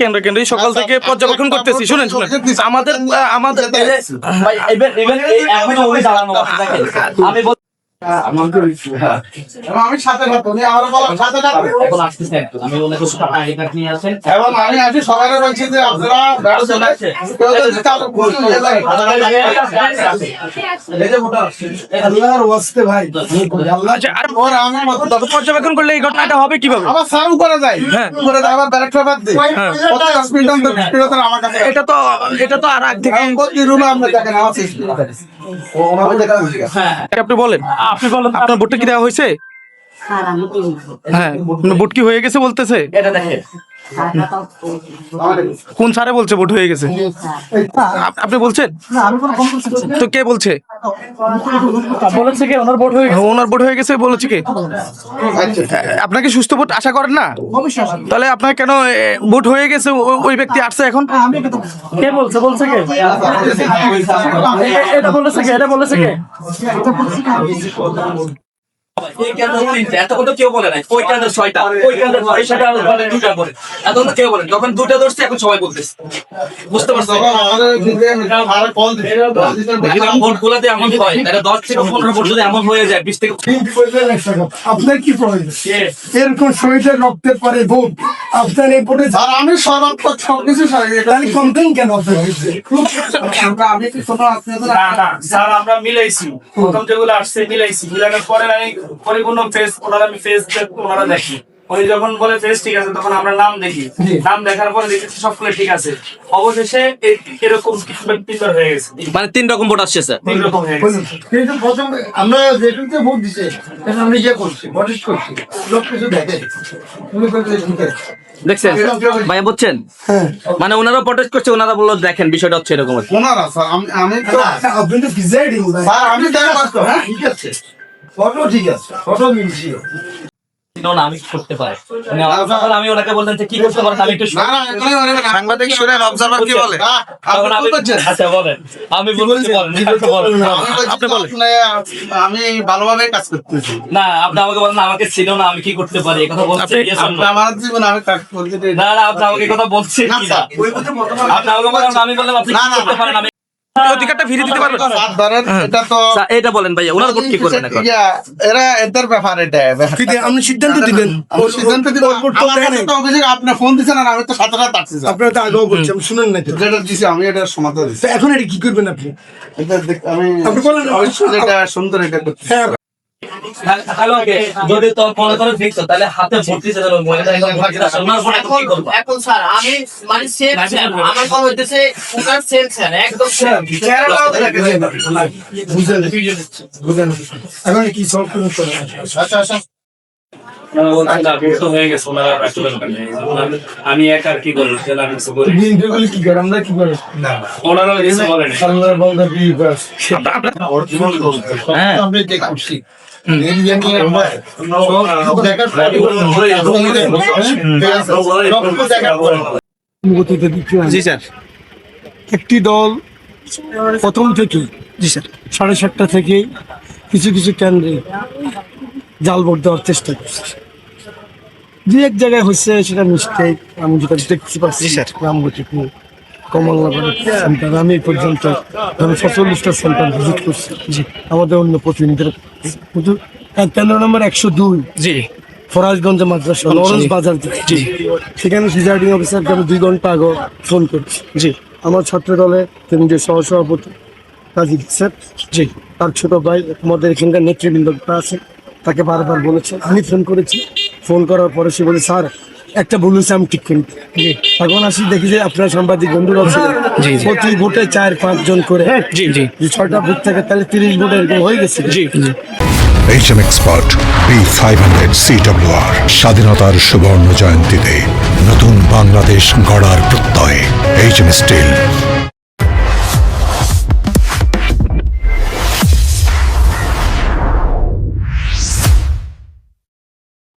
কেন্দ্র কেন্দ্রে সকাল থেকে পর্যবেক্ষণ করতেছি শুনেন শুনেন। আমাদের আমাদের আমি আমি সাথে সাথে উনি আমার বলার সাথে সাথে এখন আসতেছে একটু আমি ওনাকে টাকা আইডি কার্ড নিয়ে আসেন? এবং আমি আছি সবাই বলছি যে আপনারা ব্যবসা কেউ যদি কারও ভুল এই যে ভোটার আল্লাহর ওয়াস্তে ভাই। আচ্ছা আর ওর আমি তত পর্যবেক্ষণ করলে এই ঘটনাটা হবে কীভাবে? স্যার উপরে হ্যাঁ। উপরে আবার কত অন্তর বিশ মিনিট অন্তর আমার কাছে। এটা তো এটা তো আর আগ থেকে রুমে দেখেন আমার হ্যাঁ। আপনি বলেন। আপনি বলেন আপনার ভোটটা কি দেওয়া হয়েছে? হ্যাঁ ভোট কি হয়ে গেছে বলতেছে? এটা দেখেন। কোন স্যারে বলছে ভোট হয়ে গেছে? আপনি বলছেন? তো কে বলছে? বলেছে কে? ওনার ভোট হয়ে গেছে। ওনার ভোট হয়ে গেছে বলেছে কে। আপনাকে সুস্থ ভোট আশা করেন না? তাহলে আপনার কেন ভোট হয়ে গেছে ওই ব্যক্তি আসছে এখন? কে বলছে? বলছে কে? এটা বলেছে কে? এটা বলেছে কে? যখন দুটা ধরছে এখন সবাই বলতেছে। বুঝতে পারছ ভোট গুলাতে এমন হয় দশ থেকে পনেরো ভোট যদি এমন হয়ে যায় বিশ থেকে আপনার কি প্রয়োজন এরকম শহীদের রক্তের পরে ভোট। আপনার এই ভোটে আমি সর্বাত্মক সবকিছু কমপ্লেন কেন আমরা মিলাইছি। প্রথম যেগুলো আসছে মিলাইছি। মিলানোর পরে আমি পরিপূর্ণ ফেস ওনারা আমি ফেস ওনারা দেখি। উনি যখন বলে ফেস ঠিক আছে তখন আমরা নাম দেখি। নাম দেখার পরে দেখেছি সবগুলো ঠিক আছে। অবশেষে এরকম কিছু ব্যক্তিত্ব হয়ে গেছে। মানে তিন রকম ভোট আসছে স্যার। তিন রকম হয়ে গেছে। কিন্তু প্রথম আমরা যেটুকুতে ভোট দিছে সেটা আমরা ইয়ে করছি ভোটিস করছি। লোক কিছু দেখে তুমি করতে শুনতে দেখছেন? ভাই বুঝছেন? মানে ওনারা প্রটেস্ট করছে ওনারা বলল দেখেন বিষয়টা হচ্ছে এরকম ওনারা স্যার আমি আমি তো আপনি তো প্রিজাইডিং স্যার আমি দেখা পাচ্ছি হ্যাঁ ঠিক আছে। ফটো ঠিক আছে ফটো মিলছি ছিল না আমি কি করতে পারি? উনি আমার তখন আমি ওনাকে বললাম কি করতে পারেন আমি একটু না না এখনই বলে না, সাংবাদিক শুনেন অবজারভার কি বলে? আপনি? আচ্ছা বলেন। আমি বলছি বলেন। আমি বলছি ভালোভাবে কাজ করতেছি। না আমাকে বলেন আমাকে ছিল না আমি কি করতে পারি? কথা আমার জীবনে আমি কাজ করতে না। না না আপনি আমাকে কথা বলছেন আপনি বলেন আমি বললাম আপনি কি করতে পারেন? আমি এই অধিকারটা ফিরে দিতে পারবেন। ধরেন, এটা তো এটা বলেন ভাইয়া ওনার ভোট কি করবেন এখন? এরা এদের ব্যাপার এটা কিন্তু আপনি সিদ্ধান্ত দিবেন সিদ্ধান্ত দিবেন ওর ভোট তো অভিযোগ আপনি ফোন দিছেন আর আমি তো সাথে সাথে আসছি আপনি তো আগেও বলছেন শুনেন না তো। যেটা দিছি আমি এটা সমাধান দিছি। এখন এটা কি করবেন আপনি? এটা আমি আপনি বলেন। এটা সুন্দর এটা করতে হ্যাঁ যদি তো মনে করে তাহলে হাতে ভর্তি এখন কি স্যার আমি মানে সেম আমার কথা হইতেছে ওনার সেম স্যার একদম সেম বুঝলেন? বুঝলেন। এখন কি সলভ করুন আচ্ছা আচ্ছা। আমি একা আর কি কি কি ওনারা বলেন করছি। জি স্যার। একটি দল প্রথম থেকে জি স্যার। সাড়ে সাতটা থেকে কিছু কিছু কেন্দ্রে জাল ভোট দেওয়ার চেষ্টা করছে। দু এক জায়গায় হচ্ছে সেটা মিস্টেক আমি যেটা দেখতে পাচ্ছি রামগতিপুর কমলনগর সেন্টার আমি এই পর্যন্ত আমি সচল্লিশটা সেন্টার ভিজিট করছি। জি। আমাদের অন্য প্রতিনিধিরা কিন্তু কেন্দ্র নম্বর একশো দুই। জি। ফরাজগঞ্জ মাদ্রাসা লরেন্স বাজার জি। সেখানে প্রিজাইডিং অফিসারকে আমি দুই ঘণ্টা আগে ফোন করছি। জি। আমার ছাত্র দলের কেন্দ্রীয় সহসভাপতি কাজী স্যার জি। তার ছোট ভাই আমাদের এখানকার নেতৃবৃন্দ আছে। তাকে বারবার বলেছে আমি ফোন করেছি। ফোন করার পরে সে বলে স্যার একটা হয়েছে আমি ঠিক করি এখন আসি দেখি যে আপনার সাংবাদিক বন্ধুরা। প্রতি ভোটে চার পাঁচ জন করে জি জি। ছয়টা ভোট থাকে তাহলে তিরিশ ভোট এরকম হয়ে গেছে। জি জি। HM expert B five hundred CWR স্বাধীনতার সুবর্ণ জয়ন্তীতে নতুন বাংলাদেশ গড়ার প্রত্যয়। HM still